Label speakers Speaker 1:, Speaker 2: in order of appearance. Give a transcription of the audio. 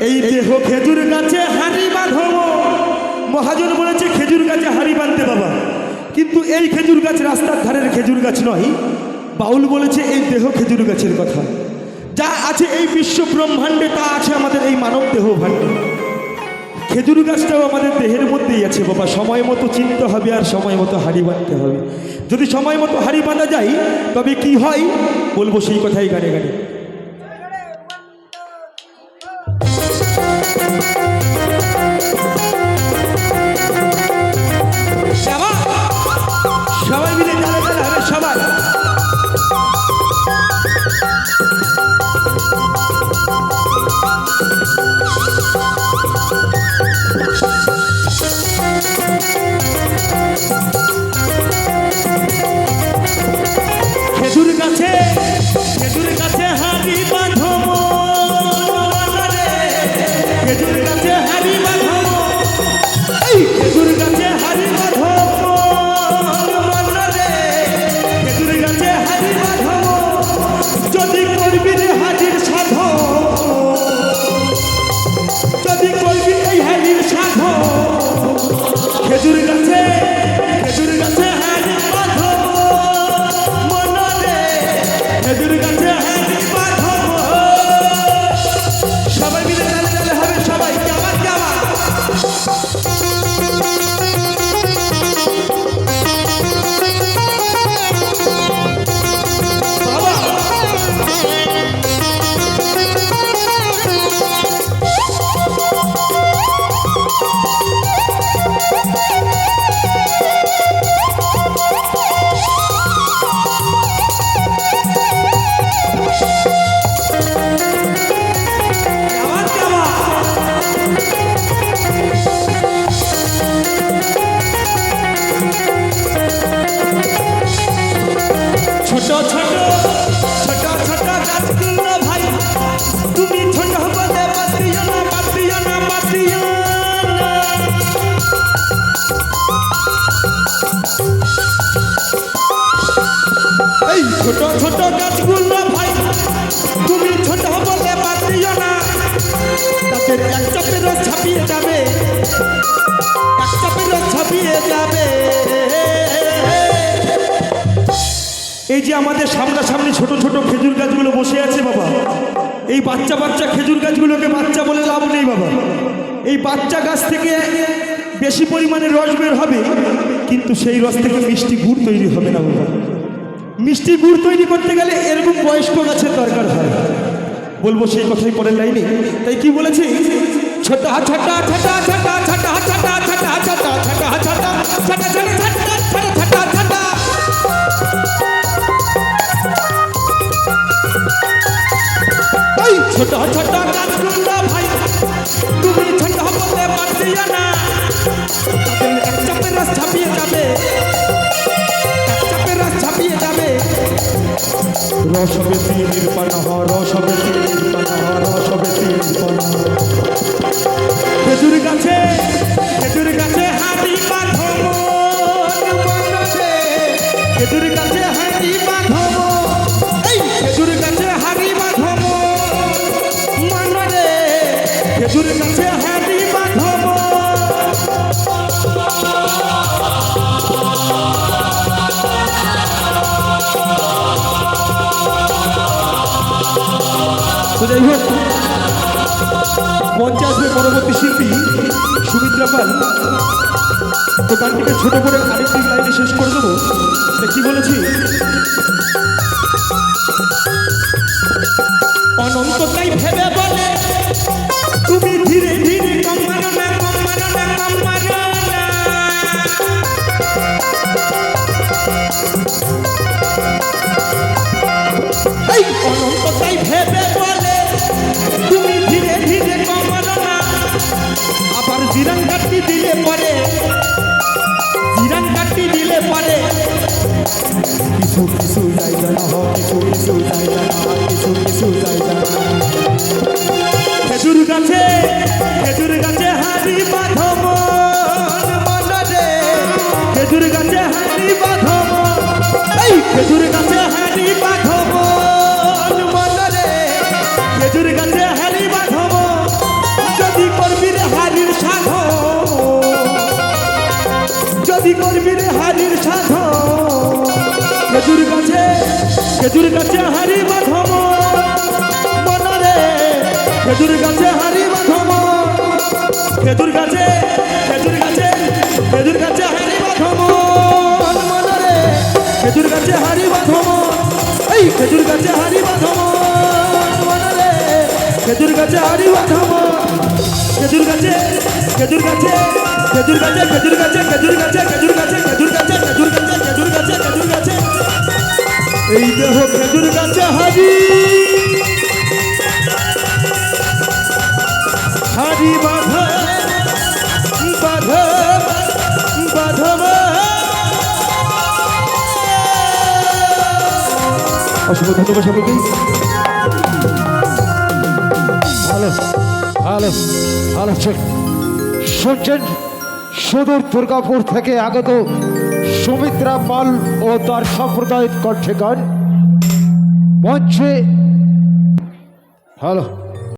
Speaker 1: এই দেহ খেজুর গাছে হাড়ি বাঁধব মহাজন বলেছে খেজুর গাছে হাড়ি বাঁধতে বাবা। কিন্তু এই খেজুর গাছ রাস্তার ধারের খেজুর গাছ নয়। বাউল বলেছে এই দেহ খেজুর গাছের কথা। যা আছে এই বিশ্ব ব্রহ্মাণ্ডে তা আছে আমাদের এই মানব দেহ ভাণ্ডে। খেজুর গাছটাও আমাদের দেহের মধ্যেই আছে বাবা। সময় মতো চিনতে হবে আর সময় মতো হাড়ি বাঁধতে হবে। যদি সময় মতো হাড়ি বাঁধা যায় তবে কি হয়? বলব সেই কথাই গানে গানে। ছোট ছোট ছোট ছোট গাছগুলো ভাই। তুমি ছোট বলে বাতিও না বাতিও না বাতিও এই ছোট ছোট গাছগুলো ভাই। তুমি ছোট বলে বাতিও না। তাদের এক চাপের ছাপিয়ে এই যে আমাদের সামনাসামনি ছোট ছোট খেজুর গাছগুলো বসে আছে বাবা এই বাচ্চা বাচ্চা খেজুর গাছগুলোকে বাচ্চা বলে লাভ নেই বাবা এই বাচ্চা গাছ থেকে বেশি পরিমাণে রস বের হবে কিন্তু সেই রস থেকে মিষ্টি গুড় তৈরি হবে না বাবা মিষ্টি গুড় তৈরি করতে গেলে এরকম বয়স্ক গাছের দরকার হয় বলব সেই কথাই পরের লাইনে তাই কি বলেছি ছোটা ছোটা ছোটা ছোটা ছোটা ছোটা ছোটা ছোটা ছোটা ছোটা ছোটা ছোটা চাপের রস ছাপিয়ে যাবে। চাপের রস ছাপিয়ে যাবে। রস বেশি নির্বাণ হ রস বেশি নির্বাণ হ রস বেশি নির্বাণ যাই হোক মঞ্চে আসবে পরবর্তী শিল্পী সুমিত্রা পাল। তো গানটিকে ছোট করে আরেকটি লাইনে শেষ করে দেবো। তা কি বলেছি? অনন্ত তাই ভেবে কাটি দিলে পরে। জিরান কাটি দিলে পরে। কিছু কিছু যাই জানা, হয়, কিছু কিছু যাই না দাসী করবি রে হারির সাধ খেজুর গাছে খেজুর গাছে হারি মাধম মনরে খেজুর গাছে হারি মাধম খেজুর গাছে খেজুর গাছে, খেজুর কাছে হারি মাধম মনরে খেজুর গাছে হারি মাধম এই খেজুর গাছে হারি মাধম মনরে খেজুর গাছে হারি মাধম খেজুর গাছে খেজুর গাছে খেজুর গাছে খেজুর গাছে খেজুর গাছে খেজুর গাছে খেজুর গাছে খেজুর গাছে খেজুর গাছে খেজুর গাছে। এই দেহ খেজুর গাছে হাজি হাজি বাধ বাধ বাধব অসংখ্য ধন্যবাদ সকলকে।
Speaker 2: ভালো ভালো ভালো শুনছেন? সুদূর দুর্গাপুর থেকে আগত সুমিত্রা পাল ও তার সম্প্রদায়ের কণ্ঠে গান। মঞ্চে ভালো